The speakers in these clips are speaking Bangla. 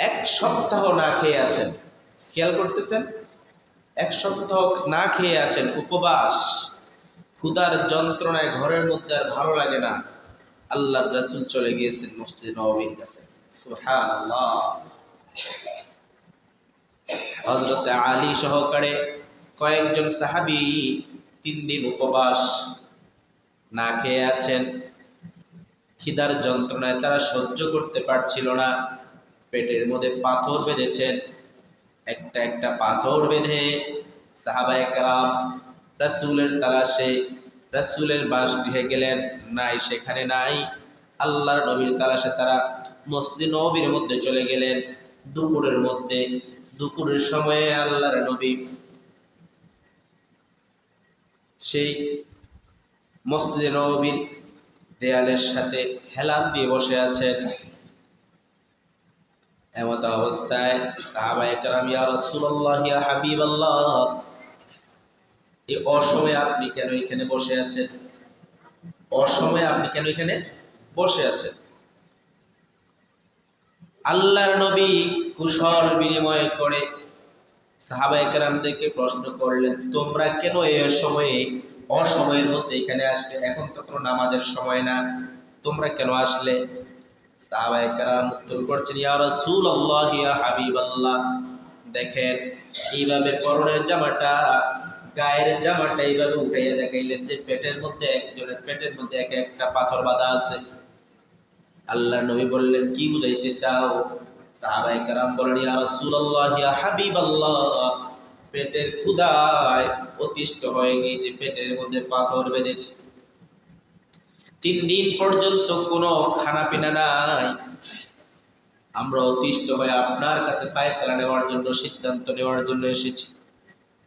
এক সপ্তাহ না খেয়ে আছেন। খেয়াল করতেছেন? এক সপ্তাহ না খেয়ে আছেন, উপবাস। ক্ষুধার যন্ত্রণায় ঘরের মধ্যে আর ভালো লাগে না। আল্লাহ রাসূল চলে গিয়েছেন মসজিদ নববীর কাছে। হযরত আলী সহকারে কয়েকজন সাহাবী তিন দিন উপবাস না খেয়ে আছেন। খিদার যন্ত্রণায় তারা সহ্য করতে পারছিল না। পেটের মধ্যে পাথর বেঁধেছেন। একটা একটা পাথর বেঁধে সাহাবায়ে কালাম রাসূলের তালাশে, রাসূলের বাস গৃহে গেলেন। নাই সেখানে নাই। আল্লাহর নবীর তালাশে তারা মসজিদ নবীর মধ্যে চলে গেলেন। দুপুরের মধ্যে, দুপুরের সময়ে আল্লাহর নবী সেই মসজিদে নবীর দেয়ালের সাথে হেলান দিয়ে বসে আছেন। এমত অবস্থায় অসময়ে আপনি কেন এখানে বসে আছেন? অসময়ে আপনি কেন এখানে বসে আছেন? আল্লাহর নবী কুশল বিনিময় করে কেরামদেরকে প্রশ্ন করলেন, তোমরা কেন এ সময়ে অসময়ের মধ্যে এখানে আসলে? এখন তো কোনো নামাজের সময় না। তোমরা কেন আসলে? সাহাবায়ে কেরাম উত্তর করছেন, ইয়া হাবিবাল্লাহ। দেখেন, এইভাবে পরনের জামাটা, গায়ের জামাটা এইভাবে উঠাইয়া দেখাইলেন যে পেটের মধ্যে একজনের পেটের মধ্যে এক একটা পাথর বাঁধা আছে। আল্লাহ নবী বললেন, কি বুঝাইতে চাও? সাহাবাই কারাম বলেন, ইয়া রাসূলুল্লাহ, ইয়া হাবিবাল্লাহ। পেটের ক্ষুধায় অতিষ্ঠ হয়ে গিয়েছে, পেটের মধ্যে পাথর বেঁধেছে। তিন দিন পর্যন্ত কোনো খানা পিনা নাই। আমরা অতিষ্ঠ হয়ে আপনার কাছে ফায়সালা নেওয়ার জন্য সিদ্ধান্ত নেওয়ার জন্য এসেছি।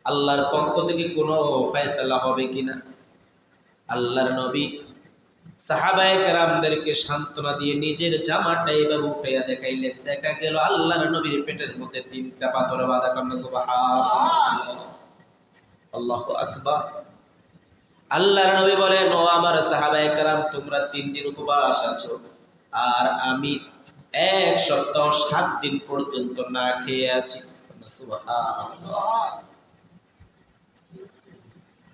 আল্লাহর পক্ষ থেকে কোনো ফায়সালা হবে কিনা আল্লাহর নবী সাহাবায়ে কেরামদেরকে সান্ত্বনা দিয়ে নিজের জামাটা এইভাবে উঠাইয়া দেখাইলেন। দেখা গেল আল্লাহর নবীর পেটের মধ্যে তিনটা পাথর বাঁধা কন্যা, সুবহানাল্লাহ। আল্লাহু আকবার। আল্লাহর নবী বলেন, ও আমার সাহাবায়ে কেরাম, তোমরা তিন দিন উপবাস আছো। আর আমি এক সপ্তাহ সাত দিন পর্যন্ত না খেয়ে আছি।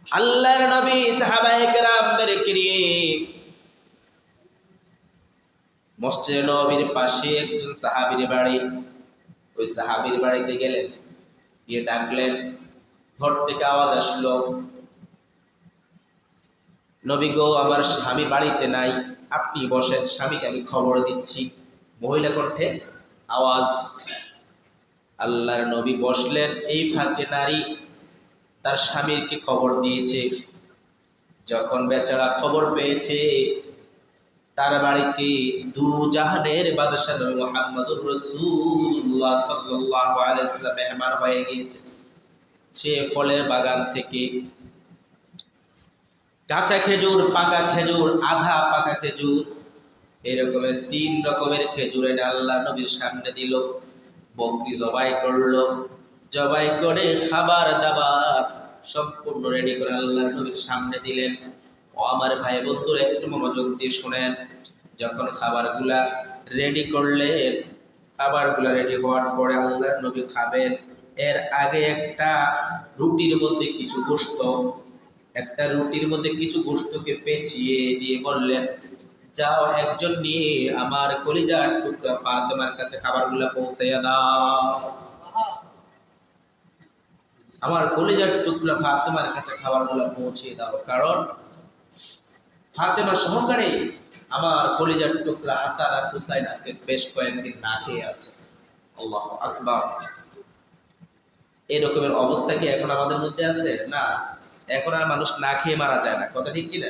আল্লাহর নবী সাহাবায়ে কেরামদেরকে নিয়ে মসজিদে নবীর পাশে একজন সাহাবীর বাড়ি। ওই সাহাবীর বাড়িতে গেলেন, গিয়ে ডাকলেন, ঘর থেকে আওয়াজ আসলো। নবী গো, আমার স্বামী বাড়িতে নাই। আপনি বসেন, স্বামীকে আমি খবর দিচ্ছি। মহিলা কণ্ঠে আওয়াজ। আল্লাহর নবী বসলেন, এই ফাঁকে নারী তার স্বামীরকে খবর দিয়েছে। যখন বেচারা খবর পেয়েছে, তার বাড়িতে দু জাহানের বাদশাহ আলাইহি মেহমান হয়ে গিয়েছে। সে ফলের বাগান থেকে কাঁচা খেজুর, পাকা খেজুর, আধা পাকা খেজুর, এরকমের তিন রকমের খেজুর এনে আল্লাহ নবীর সামনে দিল। বকরি জবাই করল। জবাই করে খাবার দাবার সম্পূর্ণ রেডি করে আল্লাহ নবীর সামনে দিলেন। ও আমার ভাই বন্ধুরা একটু মনোযোগ দিয়ে শোনেন। যখন খাবারগুলা রেডি করলে খাবারগুলা রেডি হওয়ার পরে আল্লাহ নবী খাবেন। এর আগে একটা রুটির মধ্যে কিছু গোস্ত একটা রুটির মধ্যে কিছু গোস্তকে পেঁচিয়ে দিয়ে বললেন, যাও একজন নিয়ে আমার কলিজার টুকরা ফাতেমার কাছে খাবারগুলা পৌঁছাইয়া দাও। আমার কলিজার টুকরা ফাতেমার কাছে খাবারগুলো পৌঁছিয়ে দাও, কারণ ফাতেমা সহকারে আমার কলিজার টুকরা হাসান আর হুসাইন আজকে বেশ কয়েকদিন না খেয়ে আছে। আল্লাহ আকবার। এই রকমের অবস্থা কি এখন আমাদের মধ্যে আছে? না। এখন আর মানুষ না খেয়ে মারা যায় না। কথা ঠিক কিনা?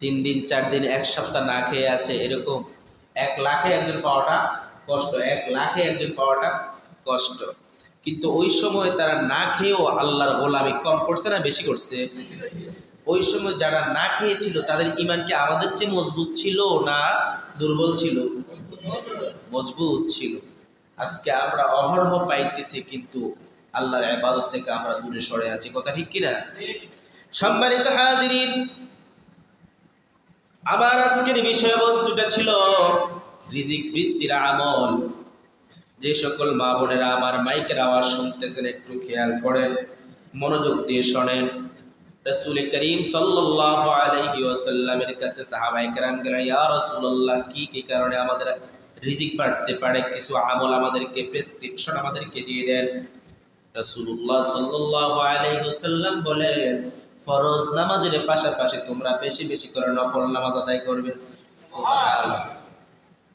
তিন দিন, চার দিন, এক সপ্তাহ না খেয়ে আছে এরকম। এক লাখে একজন পাওয়াটা কষ্ট, এক লাখে একজন পাওয়াটা কষ্ট। কিন্তু ওই সময় তারা না খেয়েও আল্লাহর গোলামি কম করছে না বেশি করছে? ওই সময় যারা না খেয়েছিল, তাদের ইমান কি আমাদের চেয়ে মজবুত ছিল না দুর্বল ছিল? মজবুত ছিল। আজকে আমরা অহরহ পাইতেছি, কিন্তু আল্লাহর ইবাদত থেকে আমরা দূরে সরে আছি। কথা ঠিক কিনা? সম্মানিত হাজিরিন, আমার আজকের বিষয়বস্তুটা ছিল রিজিক বৃদ্ধির আমল। যে সকল মা বোনেরা আমার মাইকের আওয়াজ শুনতেছেন, একটু খেয়াল করেন, মনোযোগ দিয়ে শোনেন। রসুল করিম সাল্লাল্লাহু আলাইহি ওয়াসাল্লামের কাছে সাহাবায়ে কেরাম গেলেন রাসূলুল্লাহ, কি কি কারণে আমাদের রিজিক বাড়তে পারে? কিছু আমল আমাদেরকে, প্রেসক্রিপশন আমাদেরকে দিয়ে দেন। রাসূলুল্লাহ সাল্লাল্লাহু আলাইহি ওয়াসাল্লাম বলেন, ফরজ নামাজের পাশাপাশি তোমরা বেশি বেশি করে নফল নামাজ আদায় করবে।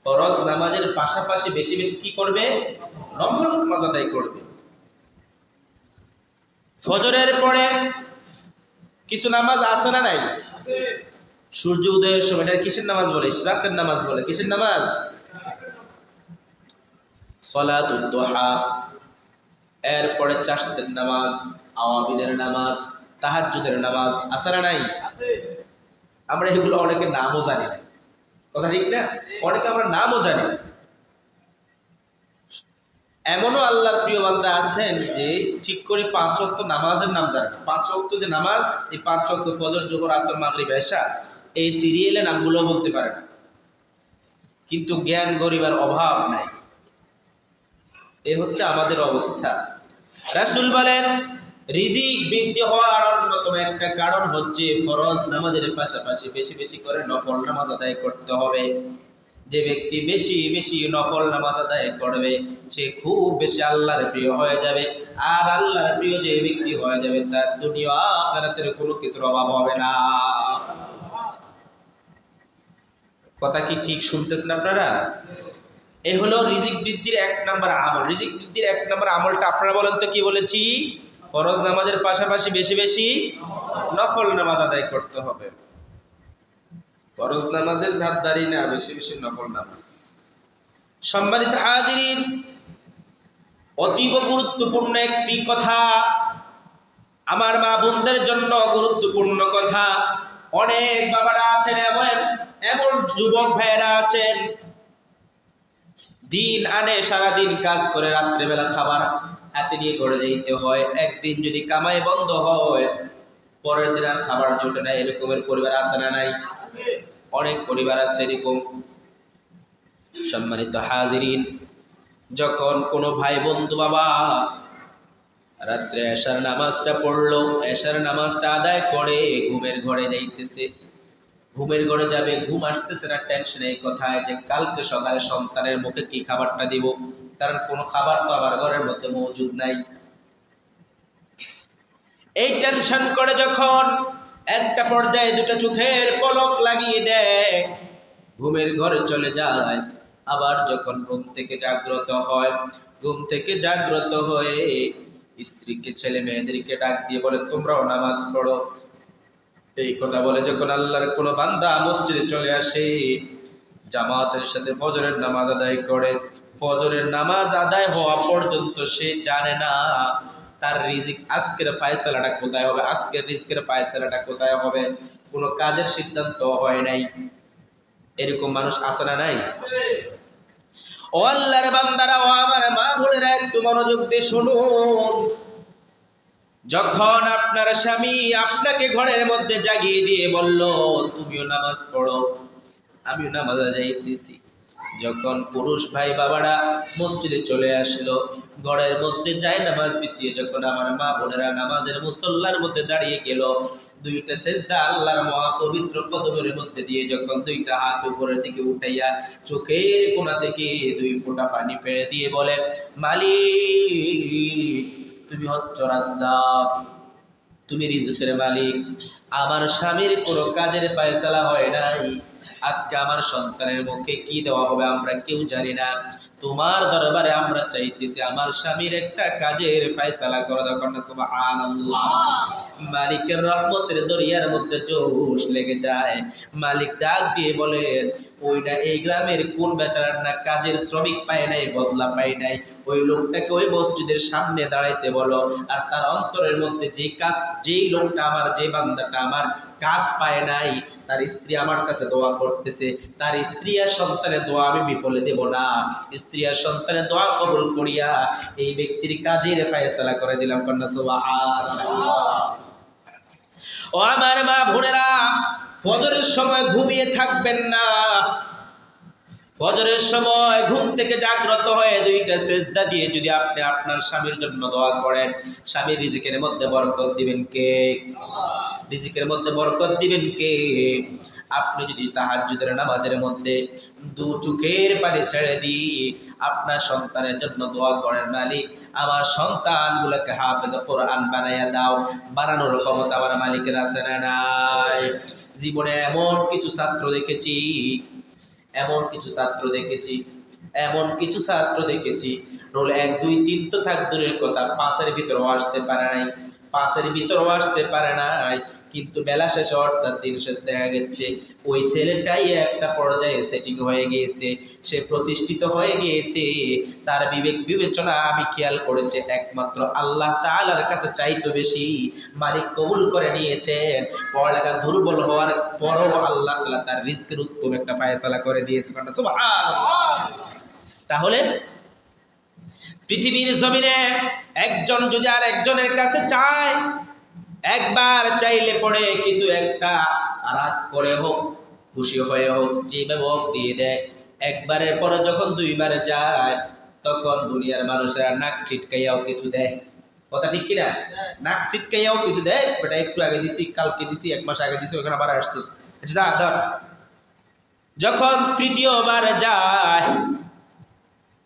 ফরজ নামাজের পাশাপাশি বেশি বেশি কি করবে? নফল নামাজ আদায় করবে। ফজরের পরে কিছু নামাজ আছে না নাই? সূর্য উদয়ের সময়, এটা কিসের নামাজ বলে? ইশরাকের নামাজ বলে। কিসের নামাজ? সলাতুদ দোহা এরপরে চাষতের নামাজ আওয়াবিনের নামাজ তাহাজ্জুদের নামাজ না নাই? আমরা এগুলো অনেকে নামও জানি না। কথা ঠিক না? অনেকে আমরা নামও জানি না। এমনও আল্লাহর প্রিয় বান্দা আছেন যে ঠিক করে পাঁচ অক্ত নামাজের নাম জানে না। পাঁচ অক্ত যে নামাজ এই পাঁচ অক্ত ফজর জোহর আসর মাগরিব এশা এই সিরিয়ালে নামগুলো বলতে পারে না। কিন্তু জ্ঞান গরিবার অভাব নাই। এ হচ্ছে আমাদের অবস্থা। রাসূল বলেন, রিজিক বৃদ্ধি হওয়ার অন্যতম একটা কারণ হচ্ছে ফরজ নামাজের পাশাপাশি বেশি বেশি করে নফল নামাজ আদায় করতে হবে। যে ব্যক্তি বেশি বেশি নফল নামাজ আদায় করবে, সে খুব বেশি আল্লাহর প্রিয় হয়ে যাবে। আর আল্লাহর প্রিয় যে ব্যক্তি হয়ে যাবে, তার দুনিয়া আখিরাতের কোনো কিছুর অভাব হবে না। কথা কি ঠিক শুনতেছেন আপনারা? এ হলো রিজিক বৃদ্ধির এক নাম্বার আমল। রিজিক বৃদ্ধির এক নাম্বার আমলটা আপনারা বলেন তো কি বলেছি? ফরজ নামাজের পাশাপাশি বেশি বেশি নফল নামাজ আদায় করতে হবে। ফরজ নামাজের ধারদারি না, বেশি বেশি নফল নামাজ। সম্মানিত হাজিরিন, অতীব গুরুত্বপূর্ণ একটি কথা, আমার মা বোনদের জন্য গুরুত্বপূর্ণ কথা। অনেক বাবারা আছেন এমন এমন যুবক ভাইয়েরা আছেন দিন আনে, সারাদিন কাজ করে, রাত্রেবেলা খাবার হাতে নিয়ে করে যেতে হয়। একদিন যদি কামাই বন্ধ হয়, পরের দিন আর খাবার জোটে না। এরকমের পরিবার আছে না নাই? অনেক পরিবার আছে এরকম। সম্মানিত হাজিরিন, যখন কোনো ভাই বন্ধু বাবা রাত্রে এশার নামাজটা পড়ল, এশার নামাজটা আদায় করে, ঘুমের ঘরে যাইতেছে। ঘুমের ঘরে যাবে, ঘুম আসতেছে না টেনশন এই কথায় যে কালকে সকালে সন্তানের মুখে কি খাবারটা দিব? কারণ কোনো খাবার তো আমার ঘরের মধ্যে মজুদ নাই। এই টেনশন করে যখন একটা পর্যায়ে দুটা চোখের পলক লাগিয়ে দেয়, ঘুমের ঘরে চলে যায়। আবার যখন ঘুম থেকে জাগ্রত হয়, ঘুম থেকে জাগ্রত হয়ে স্ত্রীকে, ছেলে মেয়েদেরকে ডাক দিয়ে বলে, তোমরাও নামাজ পড়ো এই কথা বলে যখন আল্লাহর কোনো বান্দা মসজিদে চলে আসে, জামাতের সাথে ফজরের নামাজ আদায় করে। ফজরের নামাজ আদায় হওয়া পর্যন্ত সে জানে না তার রিজিক আজকের ফায়সালাটা কোথায় হবে, আজকের রিজিকের ফায়সালাটা কোথায় হবে। কোনো কাজের সিদ্ধান্ত হয় নাই। এরকম মানুষ আসে না নাই? ও আল্লাহর বান্দারা, ও আমার মা বোনেরা, একটু মনোযোগ দিয়ে শুনুন। যখন আপনার স্বামী আপনাকে ঘরের মধ্যে জাগিয়ে দিয়ে বলল, তুমিও নামাজ পড়ো। আমিও নামাজে যাইতেছি যখন পুরুষ ভাই বাবারা মসজিদে চলে আসলো, ঘরের মধ্যে যাই নামাজ বিছিয়ে, যখন আমার মা বোনেরা নামাজের মুসল্লার মধ্যে দাঁড়িয়ে গেল, দুইটা সেজদা আল্লাহর মহাপবিত্র কদমের মধ্যে দিয়ে যখন দুইটা হাত উপরের দিকে উঠাইয়া চোখের কোনা থেকে দুই ফোঁটা পানি ফেলে দিয়ে বলে, মালিক তুমি হচ্ছ রাজ্জাক। তুমি রিজুকের মালিক। আমার স্বামীর কোনো কাজের ফয়সালা হয় নাই। আজকে আমার সন্তানের মুখে কি দেওয়া হবে আমরা কেউ জানি না। তোমার দরবারে আমরা চাইতেছি আমার স্বামীর একটা কাজের ফয়সালা করো তখন মালিকের রহমতের দরিয়ার মধ্যে জোশ লেগে যায়। মালিক ডাক দিয়ে বলেন ওইটা এই গ্রামের কোন বেচারার না কাজের শ্রমিক পায় নাই, বদলা পায় নাই। ওই লোকটাকে ওই মসজিদের সামনে দাঁড়াইতে বলো, আর তার অন্তরের মধ্যে যে কাজ, যেই লোকটা আমার যে বান্দাটা আমার কাজ পায় নাই, তার স্ত্রী আমার কাছে দোয়া করতেছে। তার স্ত্রী আর সন্তানের দোয়া আমি বিফলে দেব না। স্ত্রী আর সন্তানের দোয়া কবুল করিয়া এই ব্যক্তির কাজের ফায়সালা করে দিলাম, কন্যা, সুবহানাল্লাহ। ও আমার মা বোনেরা, ফজরের সময় ঘুমিয়ে থাকবেন না। ফজরের সময় ঘুম থেকে জাগ্রত হয়ে দুইটা সেজদা দিয়ে যদি আপনি আপনার স্বামীর জন্য দোয়া করেন, স্বামীর রিজিকের মধ্যে বরকত দিবেন কে? রিজিকের মধ্যে বরকত দিবেন কে? আপনি যদি তাহাজ্জুদের নামাজের মধ্যে দু চোখের পানি ছেড়ে দিই আপনার সন্তানের জন্য দোয়া করেন, মালিক, আমার সন্তানগুলোকে হাফেজ কোরআন বানাইয়া দাও। বানানোর ক্ষমতা আমার মালিকের আছে না নাই? জীবনে এমন কিছু ছাত্র দেখেছি এমন কিছু ছাত্র দেখেছি, এমন কিছু ছাত্র দেখেছি। রোল এক, দুই, তিন তো থাক দূরের কথা, পাঁচের ভিতরেও আসতে পারে নাই। পাঁচের ভিতরেও আসতে পারে নাই কিন্তু বেলা শেষে অর্থাৎ দিন শেষে দেখা গেছে, ওই ছেলেটাই একটা পর্যায়ে সেটিং হয়ে গিয়েছে, সে প্রতিষ্ঠিত হয়ে গিয়েছে। তার বিবেক বিবেচনা আমি খেয়াল করেছে, একমাত্র আল্লাহ তাআলার কাছে চাইতো বেশি মালিক কবুল করে নিয়েছেন। পড়ালেখা দুর্বল হওয়ার পরও আল্লাহ তালা তার রিস্কের উত্তম একটা ফায়সালা করে দিয়েছে। তাহলে পৃথিবীর জমিনে একজন যদি আর একজনের কাছে চায়, একবার চাইলে পরে কিছু একটা রাগ করে হোক, খুশি হয়ে হোক যেভাবে হোক দিয়ে দেয়। একবারের পরে যখন দুইবার যায়, তখন দুনিয়ার মানুষেরা নাক ছিটকাইয়াও কিছু দেয়। কথা ঠিক কিনা? নাক ছিটকাইয়াও কিছু দেয়। বেটা, একটু আগে দিছি, কালকে দিছি, এক মাস আগে দিছি, ওখানে আবার আসছিস। আচ্ছা ধর যখন তৃতীয়বার যায়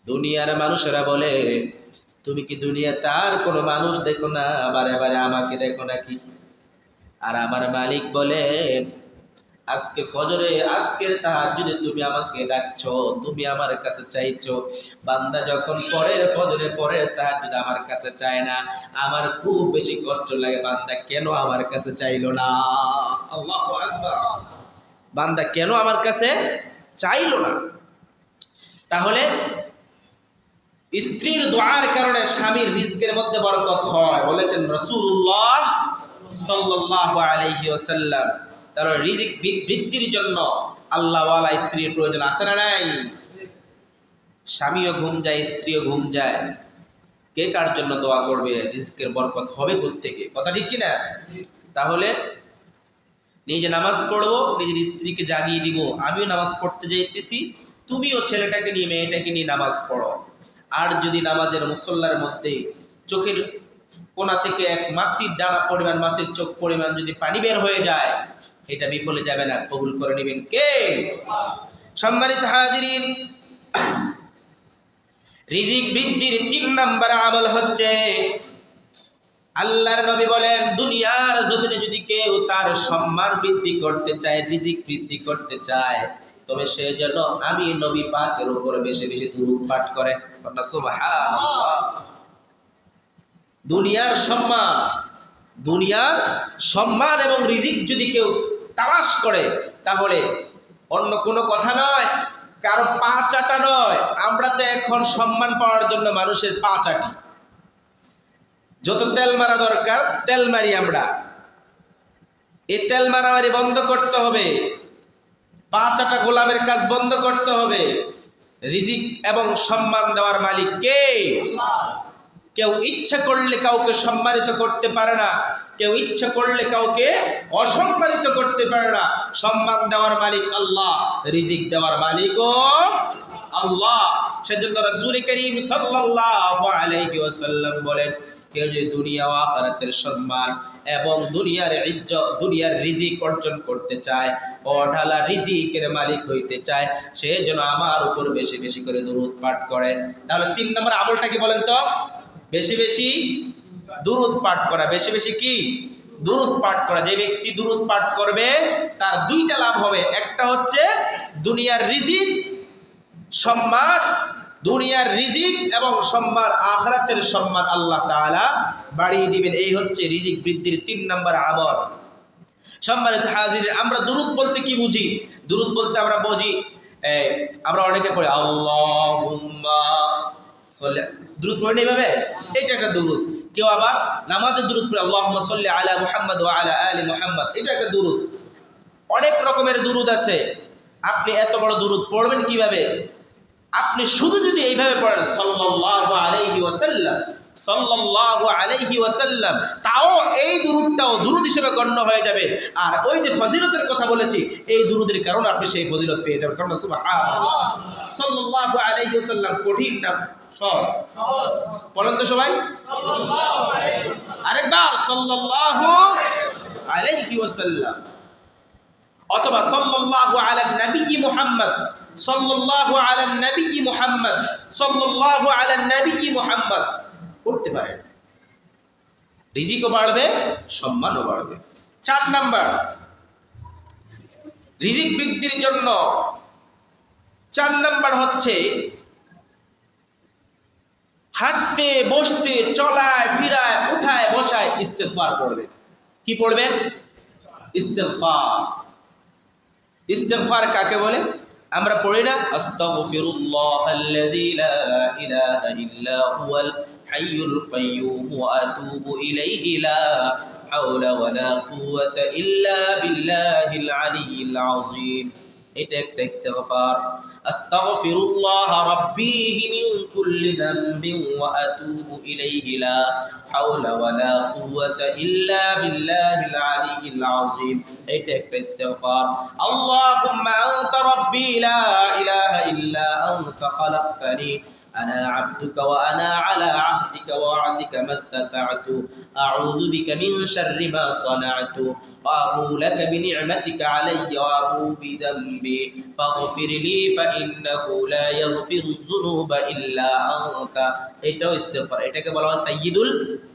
দুনিয়ার মানুষেরা বলে, তুমি কি দুনিয়া তার কোনো মানুষ দেখো না? বারে বারে আমাকে দেখো নাকি? আর আমার মালিক বলে, আজকে ফজরে, আজকের তাহার যদি তুমি আমাকে ডাকছো, তুমি আমার কাছে চাইছো। বান্দা যখন পরের ফজরে, পরের তাহার যদি আমার কাছে চায় না। আমার খুব বেশি কষ্ট লাগে, বান্দা কেন আমার কাছে চাইলো না? বান্দা কেন আমার কাছে চাইলো না? তাহলে স্ত্রীর দোয়ার কারণে স্বামীর রিজকের মধ্যে বরকত হয়, বলেছেন রসুল্লাহ সাল্লাল্লাহু আলাইহি ওয়াসাল্লাম। তাহলে রিজিক বৃদ্ধির জন্য আল্লাহওয়ালা স্ত্রীর প্রয়োজন আছে না নাই? স্বামীও ঘুম যায়, স্ত্রীও ঘুম যায়। কে কার জন্য দোয়া করবে? রিজিকের বরকত হবে থেকে কথা ঠিক কিনা? তাহলে নিজে নামাজ পড়ব, নিজের স্ত্রীকে জাগিয়ে দিব, আমিও নামাজ পড়তে যাইতেছি, তুমিও ছেলেটাকে নিয়ে, মেয়েটাকে নিয়ে নামাজ পড়ো। আর যদি নামাজের মুসল্লার মধ্যে চোখের কোনা থেকে এক মাসির ডানা পরিমাণ, মাসির চোখ পরিমাণ যদি পানি বের হয়ে যায়, এটা বিফলে যাবে না, কবুল করে নেবেন কে? সম্মানিত হাজিরিন, রিজিক বৃদ্ধির তিন নাম্বার আমল হচ্ছে, আল্লাহর নবী বলেন, দুনিয়ার জমিনে যদি কেউ তার সম্মান বৃদ্ধি করতে চায়, রিজিক বৃদ্ধি করতে চায় তবে সে যেন আমি নবী পাকের উপরে বেশি বেশি দুরূদ পাঠ করে। দুনিয়ার সম্মান দুনিয়ার সম্মান এবং রিজিক যদি কেউ তালাশ করে, তাহলে অন্য কোনো কথা নয়, কারও পা চাটা নয়। আমরা তো এখন সম্মান পাওয়ার জন্য মানুষের পা চাটি। যত তেল মারা দরকার, তেল মারি আমরা। এই তেল মারামারি বন্ধ করতে হবে। পাঁচ আটা গোলামের কাজ বন্ধ করতে হবে। রিজিক এবং সম্মান দেওয়ার মালিক কে? কেউ ইচ্ছা করলে কাউকে সম্মানিত করতে পারে না, কেউ ইচ্ছা করলে কাউকে অসম্মানিত করতে পারে না। সম্মান দেওয়ার মালিক আল্লাহ, রিজিক দেওয়ার মালিকও আল্লাহ। সেজন্য রাসূল করিম সাল্লাল্লাহু আলাইহি ওয়াসাল্লাম বলেন, কেউ যদি দুনিয়া ও আখিরাতের সম্মান এবং দুনিয়ার ইজ্জত, দুনিয়ার রিজিক অর্জন করতে চায়, অঢালা রিজিকের মালিক হইতে চায়, সে যেন আমার উপর বেশি বেশি করে দুরুদ পাঠ করে। তাহলে তিন নম্বর আমলটা কি বলেন তো? বেশি বেশি দুরুদ পাঠ করা। বেশি বেশি কি? দুরুদ পাঠ করা। যে ব্যক্তি দুরুদ পাঠ করবে, তার দুইটা লাভ হবে। একটা হচ্ছে দুনিয়ার রিজিক, সম্মান দুনিয়ার রিজিক এবং সম্মান আখরাতের সম্মান আল্লাহ তাআলা বাড়িয়ে দিবেন। এই হচ্ছে রিজিক বৃদ্ধির তিন নম্বর আমল। সম্মানিত হাজির, আমরা দুরুদ বলতে কি বুঝি? দুরুদ বলতে আমরা বুঝি আমরা অনেকে পড়ি, আল্লাহুম্মা সাল্লি দুরুদ পড়ি না এইভাবে? এটা একটা দুরুদ। কেউ আবার নামাজের দুরুদ পড়ে, আল্লাহুম্মা সাল্লি আলা মুহাম্মদ ওয়া আলা আলি মুহাম্মদ এটা একটা দুরুদ। অনেক রকমের দুরুদ আছে। আপনি এত বড় দুরুদ পড়বেন কীভাবে? আপনি শুধু যদি এইভাবে পড়েন সাল্লাল্লাহু আলাইহি ওয়াসাল্লাম সাল্লাল্লাহু আলাইহি ওয়াসাল্লাম তাও এই দুরুদটাও দুরুদ হিসেবে গণ্য হয়ে যাবে। আর ওই যে ফজিলতের কথা বলেছি এই দুরুদের কারণে আপনি সেই ফজিলত পেয়ে যাবেন। কারণ সুবহানাল্লাহ। সাল্লাল্লাহু আলাইহি ওয়াসাল্লাম কঠিন না সহজ। বলেন তো সবাই। আরেকবার সাল্লাল্লাহু আলাইহি ওয়াসাল্লাম। অথবা সাল্লাল্লাহু আলা নবী মুহাম্মদ, সাল্লাল্লাহু আলা নবী মুহাম্মদ, সাল্লাল্লাহু আলা নবী মুহাম্মদ। পড়তে পারেন রিজিকও বাড়বে, সম্মানও বাড়বে। চার নাম্বার, রিজিক বৃদ্ধির জন্য চার নাম্বার হচ্ছে হাঁটতে, বসতে, চলায়, ফিরায়, উঠায়, বসায় ইস্তেফার পড়বে। কি পড়বেন ইস্তেফার ইস্তেগফার কাকে বলে? আমরা পড়ি না আস্তাগফিরুল্লাহ আল্লাযী লা ইল্লা হুয়াল হাইয়ুল কাইয়্যুম ওয়া আতুবু ইলাইহি লা হাওলা ওয়ালা কুওয়াতা ইল্লা বিল্লাহিল এটা একটা ইস্তেগফার। আস্তাগফিরুল্লাহ রাব্বি মিন কুল্লি যামবিন ওয়া আতুবু ইলাইহি লা হাওলা ওয়ালা কুওয়াতা ইল্লা বিল্লাহিল আলিয়্যিল আযীম। এটা একটা ইস্তেগফার। আল্লাহুম্মা আনতা রাব্বি লা ইলাহা ইল্লা আনতা, খালাকতানি أنا عبدك وأنا على عهدك ووعدك ما استطعت أعوذ بك من شر ما صنعت وأبو لك بنعمتك علي وأبو بذنبي فاغفر لي فإنه لا يغفر الذنوب إلا أنت এটাও ইস্তেগফার এটাকে বলা হয় সাইয়্যিদুল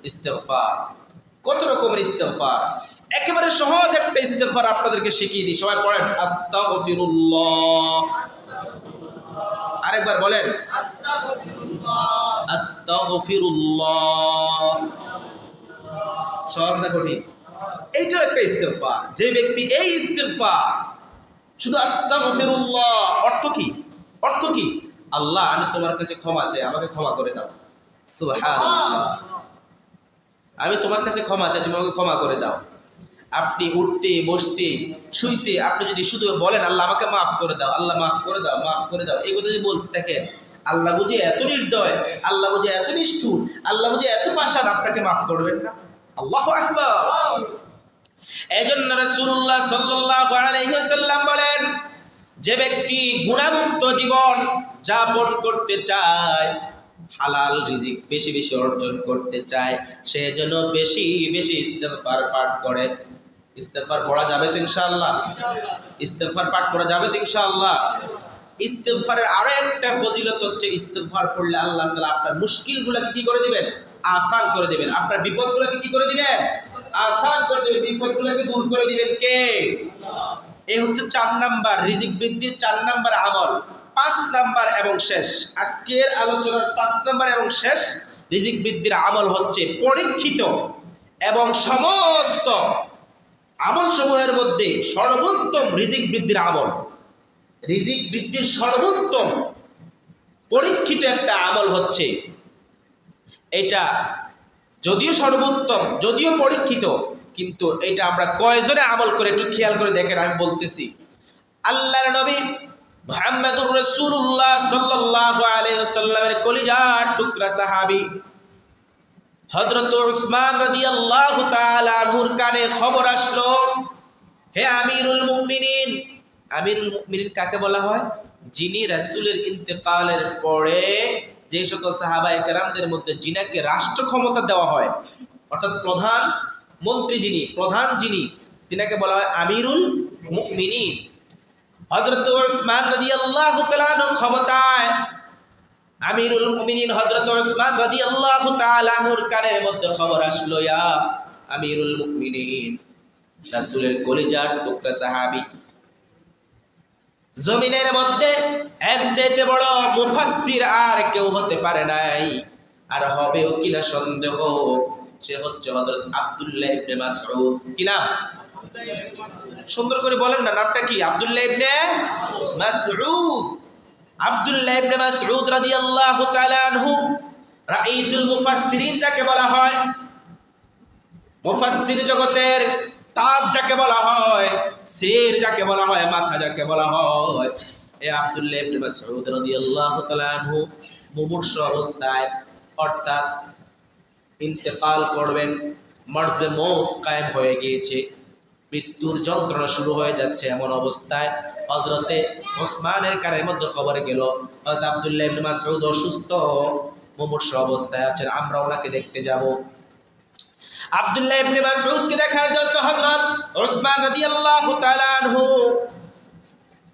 ইস্তেগফার কত রকমের ইস্তেগফার একেবারে সহজ একটা ইস্তেগফার আপনাদেরকে শিখিয়ে দিই সবাই পড়েন আস্তাগফিরুল্লাহ আরেকবার বলেন। সহজ না কঠিন? এইটাও একটা যে ব্যক্তি এই ইস্তেগফার, শুধু আস্তাগফিরুল্লাহ, অর্থ কি? অর্থ কি? আল্লাহ, আমি তোমার কাছে ক্ষমা চাই, আমাকে ক্ষমা করে দাও। আমি তোমার কাছে ক্ষমা চাই, তুমি আমাকে ক্ষমা করে দাও। আপনি উঠতে, বসতে, শুইতে, আপনি যদি শুধু বলেন, আল্লাহ, আমাকে মাফ করে দাও, আল্লাহ, মাফ করে দাও, মাফ করে দাও, এই কথা যদি বলতে থাকেন, আল্লাহ বুঝে এত নির্দয়, আল্লাহ বুঝে এত নিষ্ঠুর, আল্লাহ বুঝে এত পাশান আপনাকে মাফ করবেন না। আল্লাহ আকবার। এজন্য রাসূলুল্লাহ সাল্লাল্লাহু আলাইহি ওয়াসাল্লাম বলেন, যে ব্যক্তি গুণামুক্ত জীবন যাপন করতে চায়, হালাল রিজিক বেশি বেশি অর্জন করতে চায়, সে যেন বেশি বেশি ইস্তেগফার পাঠ করে। ইস্তেগফার পড়া যাবে তো ইনশাআল্লাহ। ইস্তেগফার পাঠ করা যাবে তো ইনশাআল্লাহ। ইস্তেগফারের আরও একটা ফজিলত হচ্ছে ইস্তেগফার পড়লে আল্লাহ তাআলা আপনার মুশকিলগুলোকে কি করে দিবেন? আসান করে দিবেন। আপনার বিপদগুলোকে কি করে দিবেন? আসান করে দিবেন। বিপদগুলোকে দূর করে দিবেন কে? এই হচ্ছে চার নাম্বার, রিজিক বৃদ্ধির চার নাম্বার আমল। পাঁচ নাম্বার এবং শেষ। আজকের আলোচনার পাঁচ নাম্বার এবং শেষ রিজিক বৃদ্ধির আমল হচ্ছে পরীক্ষিত এবং সমস্ত আমল সমূহের মধ্যে সর্বোত্তম রিজিক বৃদ্ধির আমল। রিজিক বৃদ্ধির সর্বোত্তম পরীক্ষিত একটা আমল হচ্ছে এটা যদিও সর্বোত্তম, যদিও পরীক্ষিত, কিন্তু এটা আমরা কয়জনে আমল করে একটু খেয়াল করে দেখেন, আমি বলতেছি। আল্লাহর নবী মুহাম্মদুর রাসূলুল্লাহ সাল্লাল্লাহু আলাইহি ওয়াসাল্লামের কলিজার টুকরা সাহাবী হযরত উসমান রাদিয়াল্লাহু তাআলা আনহুর কানে খবর আসলো, হে আমিরুল মুমিনিন। আমিরুল মুমিনিন কাকে বলা হয়? যিনি রাসুলের ইন্তেকালের পরে যে সকল সাহাবায়ে কেরামদের মধ্যে জিনাকে রাষ্ট্র ক্ষমতা দেওয়া হয়, অর্থাৎ প্রধান মন্ত্রী যিনি, প্রধান যিনি, তিনাকে বলা হয় আমিরুল মুমিনিন। হযরত উসমান রাদিয়াল্লাহু তাআলা ক্ষমতায় আমিরুল মুমিনিন হযরত উসমান রাদিয়াল্লাহু তাআলা আনহুর কানের মধ্যে খবর আসলো, ইয়া আমিরুল মুমিনিন, রাসূলের কলিজার টুকরা সাহাবী, জমিনের মধ্যে এক চাইতে বড় মুফাসসির আর কেউ হতে পারে নাই। আর হবেও কিনা সন্দেহ? সে হচ্ছে হযরত আব্দুল্লাহ ইবনে মাসউদ। কি নাম? সুন্দর করে বলেন না, নামটা কি? আব্দুল্লাহ ইবনে মাসউদ। আব্দুল্লাহ ইবনে মাসউদ রাদিয়াল্লাহু তাআলা আনহু রাইসুল মুফাসসিরিন যাকে বলা হয়, মুফাসসির জগতের তাজ যাকে বলা হয়, শের যাকে বলা হয়, মাথা যাকে বলা হয়। এ আব্দুল্লাহ ইবনে মাসউদ রাদিয়াল্লাহু তাআলা আনহু মুমূর্ষ অবস্থায় অর্থাৎ ইন্তেকাল করবেন মার্জে মৌত কায়েম হয়ে গিয়েছে। মৃত্যুর যন্ত্রণা শুরু হয়ে যাচ্ছে এমন অবস্থায় হজরতে ওসমানের কানের মধ্যে খবর গেল। হজরত আবদুল্লাহ ইবনে মাসউদ অসুস্থ, মুমূর্ষ অবস্থায় আছেন, আমরা ওনাকে দেখতে যাব। আবদুল্লাহ ইবনে মাসউদকে দেখার জন্য হযরত ওসমান রাদিয়াল্লাহু তাআলা আনহু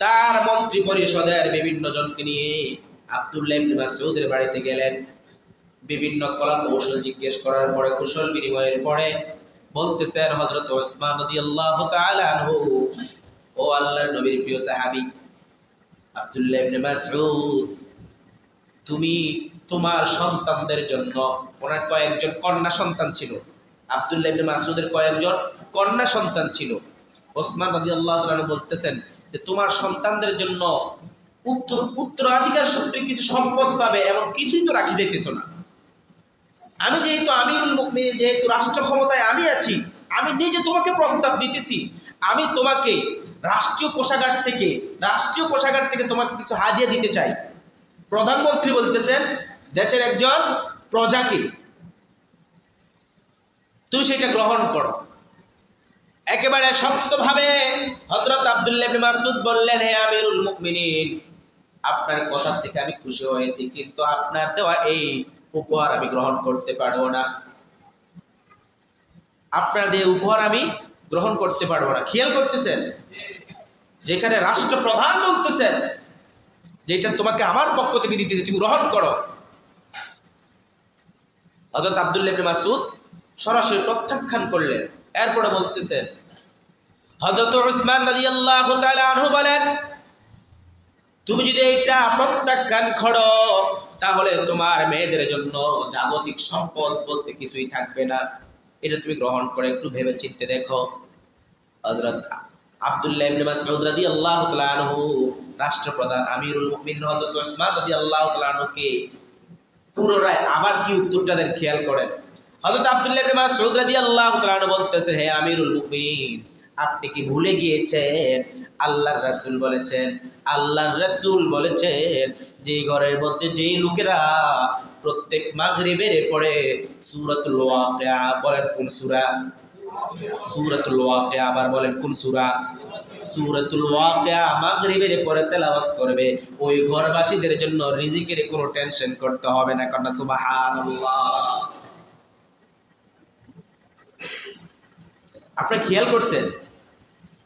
তার মন্ত্রী পরিষদের বিভিন্ন জনকে নিয়ে আবদুল্লাহ ইবনে মাসউদের বাড়িতে গেলেন। বিভিন্ন কলা কৌশল জিজ্ঞেস করার পরে, কুশল বিনিময়ের পরে বলতেছেন হযরত ওসমান তাআলা আনহু, ও আল্লাহর নবীর প্রিয় সাহাবী, আবদুল্লাহ ইবনে মাসউদ, তুমি তোমার সন্তানদের জন্য ওনার কয়েকজন কন্যা সন্তান ছিল। আবদুল্লাহ ইবনে মাসউদের কয়েকজন কন্যা সন্তান ছিল। ওসমান রাদিয়াল্লাহু তাআলা বলতেছেন যে, তোমার সন্তানদের জন্য উত্তর, উত্তরাধিকার সূত্রে কিছু সম্পদ পাবে এবং কিছুই তো রাখি যাইতেছো না। আমি যেহেতু আমিরুল মুকমিনিন যেহেতু রাষ্ট্র ক্ষমতায় আমি আছি, আমি নিজে তোমাকে প্রস্তাব দিতেছি। আমি তোমাকে রাষ্ট্রীয় কোষাগার থেকে, রাষ্ট্রীয় কোষাগার থেকে তোমাকে কিছু হাদিয়া দিতে চাই। প্রধানমন্ত্রী বলতেছেন, দেশের একজন প্রজাকে তুমি সেটা গ্রহণ করো। একেবারে শক্তভাবে হযরত আব্দুল্লাহ মাসউদ বললেন, হে আমিরুল মুকমিনিন আপনার কথা থেকে আমি খুশি হয়েছি, কিন্তু আপনার দেওয়া এই উপহার আমি গ্রহণ করতে পারব না। আপনার দিয়ে উপহার আমি গ্রহণ করতে পারব না। খেয়াল করতেছেন? যেখানে রাষ্ট্রপ্রধান বলতেছেন, যেটা তোমাকে আমার পক্ষ থেকে দিতেছে, তুমি গ্রহণ করো। হযরত আব্দুল্লাহ মাসউদ সরাসরি প্রত্যাখ্যান করলেন। এরপরে বলতেছেন, হযরত উসমান রাদিয়াল্লাহু তাআলা আনহু বলেন, তুমি যদি এটা প্রত্যাখ্যান করো তাহলে তোমার মেয়েদের জন্য জাগতিক সম্পদ বলতে কিছুই থাকবে না। এটা তুমি গ্রহণ করে একটু ভেবে চিন্তে দেখো রাষ্ট্রপ্রধান আমিরুল পুনরায় আবার কি উত্তরটা খেয়াল করেন। আব্দুল্লাহ হে আমিরুল মুমিনিন, আপনি কি ভুলে গিয়েছেন? আল্লাহর রাসূল বলেছেন, আল্লাহর রাসূল বলেছেন যে ঘরের মধ্যে যেই লোকেরা প্রত্যেক মাগরিবের পরে সূরাতুল বলেন কোন সূরা? সূরাতুল আবার বলেন কোন সূরা? সূরাতুল করবে। ওই ঘরবাসীদের জন্য রিজিকের কোনো টেনশন করতে হবে না, কারণ খেয়াল করছেন?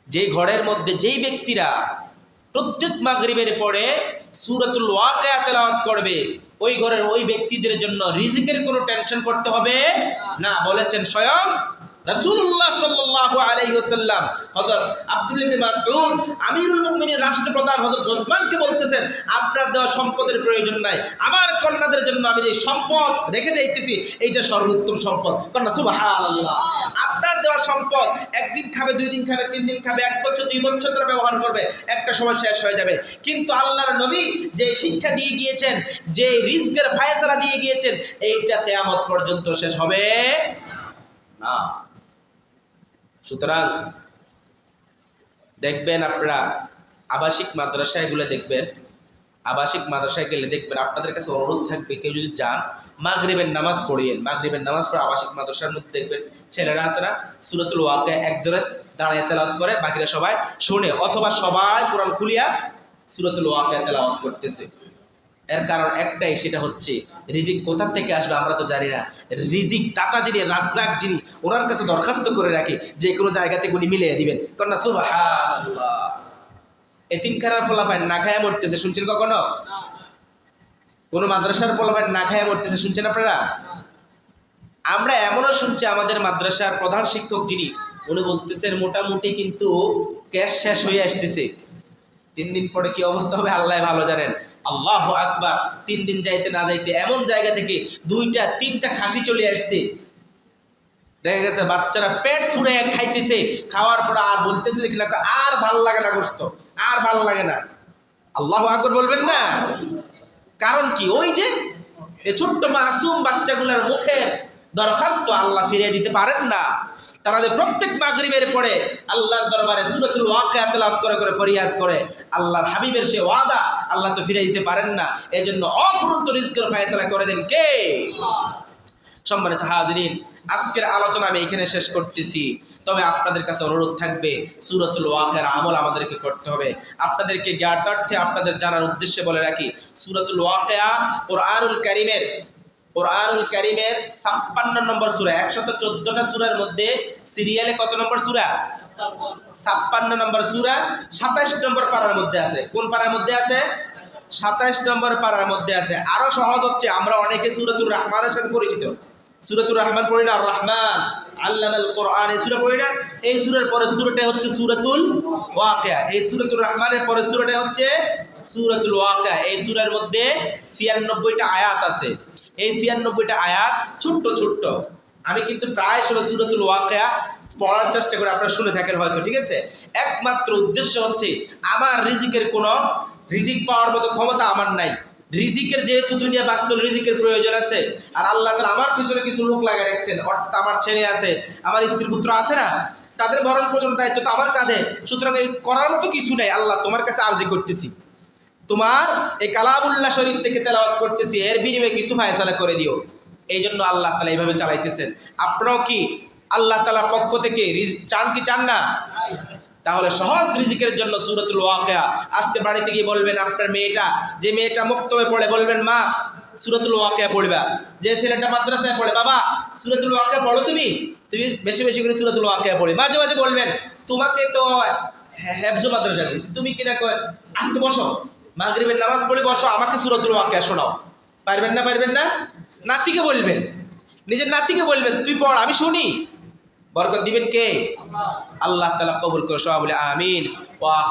যে ঘরের মধ্যে যেই ব্যক্তিরা প্রত্যেক মাগরিবের পরে সুরাতুল ওয়াকিয়া করবে, ওই ঘরের ওই ব্যক্তিদের জন্য রিজিকের কোনো টেনশন করতে হবে না। বলেছেন স্বয়ং বলতেছেন, আপনার দেওয়া সম্পদের প্রয়োজন নাই, আমার জন্য আমি সম্পদ রেখে যাইতেছি সর্বোত্তম সম্পদ। দেওয়া সম্পদ একদিন খাবে, দুই দিন খাবে, তিন দিন খাবে, এক বছর, দুই বছর ধরে ব্যবহার করবে, একটা সময় শেষ হয়ে যাবে। কিন্তু আল্লাহর নবী যে শিক্ষা দিয়ে গিয়েছেন, যে রিজকের ফায়সালা দিয়ে গিয়েছেন, এইটা কেয়ামত পর্যন্ত শেষ হবে না। সুতরাং দেখবেন আপনারা আবাসিক মাদ্রাসা এগুলো দেখবেন, আবাসিক মাদ্রাসায় গেলে দেখবেন আপনাদের কাছে অনুরোধ থাকবে, কেউ যদি যান, মাগরিবের নামাজ পড়িয়েন। মাগরিবের নামাজ পড়ে আবাসিক মাদ্রাসার মধ্যে দেখবেন ছেলেরা আছে না, সুরতুল ওয়াকে একজনে দাঁড়িয়ে তেলাওয়াত করে, বাকিরা সবাই শুনে, অথবা সবাই কোরআন খুলিয়া সুরতুল ওয়াকে তেলাওয়াত করতেছে। এর কারণ একটাই, সেটা হচ্ছে রিজিক কোথা থেকে আসবে আমরা তো জানি না। রিজিক দাতা যিনি, রাজ্জাক যিনি, ওনার কাছে দরখাস্ত করে রাখি, যে কোনো জায়গা থেকে উনি মিলিয়ে দিবেন। কন্যা সুবহানাল্লাহ। এতিমখানার ফলাফায় না খায়া মরতেছে, শুনছেন কখনো? কোনো মাদ্রাসার ফলাফায় না খায়া মরতেছে, শুনছেন আপনারা? আমরা এমনও শুনছি আমাদের মাদ্রাসার প্রধান শিক্ষক যিনি, উনি বলতেছেন মোটামুটি কিন্তু ক্যাশ শেষ হয়ে আসতেছে। তিন দিন পরে কি অবস্থা হবে? আল্লাহ ভালো জানেন। আল্লাহ আকবার, তিন দিন যাইতে না যাইতে এমন জায়গা থেকে দুইটা, তিনটা খাসি চলে আসছে। দেখা গেছে বাচ্চারা পেট ফুরে খাইতেছে, খাওয়ার পর আর বলতেছে কিনা, আর ভালো লাগে না গোস্ত আর ভালো লাগে না। আল্লাহ আকবর বলবেন না? কারণ কি? ওই যে ছোট্ট মাসুম বাচ্চাগুলোর মুখের দরখাস্ত আল্লাহ ফিরিয়ে দিতে পারেন না। তারা প্রত্যেক মাগরিবের পরে আল্লাহর দরবারে সূরাতুল ওয়াকিয়া করে করে ফরিয়াদ করে, আল্লাহর হাবিবের সে ওয়াদা আল্লাহ তো ফিরে দিতে পারেন না। এজন্য অফুরন্ত রিজকের ফয়সালা করে দেন কে? সম্মানিত হাজরিন, আজকের আলোচনা আমি এখানে শেষ করতেছি। তবে আপনাদের কাছে অনুরোধ থাকবে, সুরতুল ওয়াকের আমল আমাদেরকে করতে হবে। আপনাদেরকে জ্ঞাতার্থে আপনাদের জানার উদ্দেশ্যে বলে রাখি, সুরতুল ওয়াকেয়া কোরআনুল কারিমের কোরআনুল কারিমের ছাপ্পান্ন নম্বর সুরা, একশত চোদ্দটা সুরার মধ্যে সিরিয়ালে কত নম্বর সুরা? ছাপ্পান্ন নম্বর সুরা, সাতাইশ নম্বর পাড়ার মধ্যে আছে। কোন পাড়ার মধ্যে আছে? সাতাইশ নম্বর পাড়ার মধ্যে আছে। আরও সহজ হচ্ছে, আমরা অনেকে সুরতুর রহমানের সাথে পরিচিত। সুরতুর রহমান পড়ি না? রহমান, আল্লামাল কোরআন, এই সুরা পড়ি না? এই সুরের পরে সুরাটা হচ্ছে সুরাতুল ওয়াকিয়া। এই সুরাতুর রহমানের পরে সুরাটা হচ্ছে সুরাতুল ওয়াকিয়া, এই সুরের মধ্যে ছিয়ানব্বইটা আয়াত আছে। এই ছিয়ানব্বইটা আয়াত ছোট্ট ছোট্ট। আমি কিন্তু প্রায় সময় সুরাতুল ওয়াকিয়া পড়ার চেষ্টা করে, আপনারা শুনে থাকেন হয়তো, ঠিক আছে? একমাত্র উদ্দেশ্য হচ্ছে, আমার রিজিকের কোনো রিজিক পাওয়ার মতো ক্ষমতা আমার নাই। রিজিকের যেহেতু দুনিয়া বাস্তব রিজিকের প্রয়োজন আছে, আর আল্লাহ তাআলা আমার পিছনে কিছু লোক লাগাই রাখছেন, অর্থাৎ আমার ছেলে আছে, আমার স্ত্রী পুত্র আছে না, তাদের ভরণ পোষণ দায়িত্ব তো আমার কাঁধে। সুতরাং এই করার মতো কিছু নেই, আল্লাহ তোমার কাছে আর্জি করতেছি। তোমার এই কালামুল্লাহ শরীফ থেকে তেলাওয়াত করতেছি এর বিনিময়ে কিছু ফায়সালা করে দিও। এই জন্য আল্লাহ তালা এইভাবে চালাইতেছেন। আপনারাও কি আল্লাহ তালার পক্ষ থেকে চান কি চান না? তাহলে সহজ রিজিকের জন্য সুরতুল ওয়াকিয়া। আজকে বাড়িতে গিয়ে বলবেন আপনার মেয়েটা যে মেয়েটা মুক্তবে পড়ে বলবেন মা সুরতুল ওয়াকিয়া পড়বা। যে ছেলেটা মাদ্রাসায় পড়ে বাবা সুরতুল ওয়াকিয়া পড়ো তুমি? তুমি বেশি বেশি করে সুরতুল ওয়াকিয়া পড়ে। মাঝে মাঝে বলবেন তোমাকে তো হ্যাঁ, হেফজো মাদ্রাসা দিয়েছি। তুমি কিনা কয় আজকে বসো। মাগরিবের নামাজ পড়ে বসো, আমাকে সুরতুল মাকে শোনাও। পারবেন না পারবেন না? নাতিকে বলবেন। নিজের নাতিকে বলবেন, তুই পড়, আমি শুনি। বরকত দিবেন কে? আল্লাহ। তালা কবুল করে সবাই বলে, আমিন। ওয়া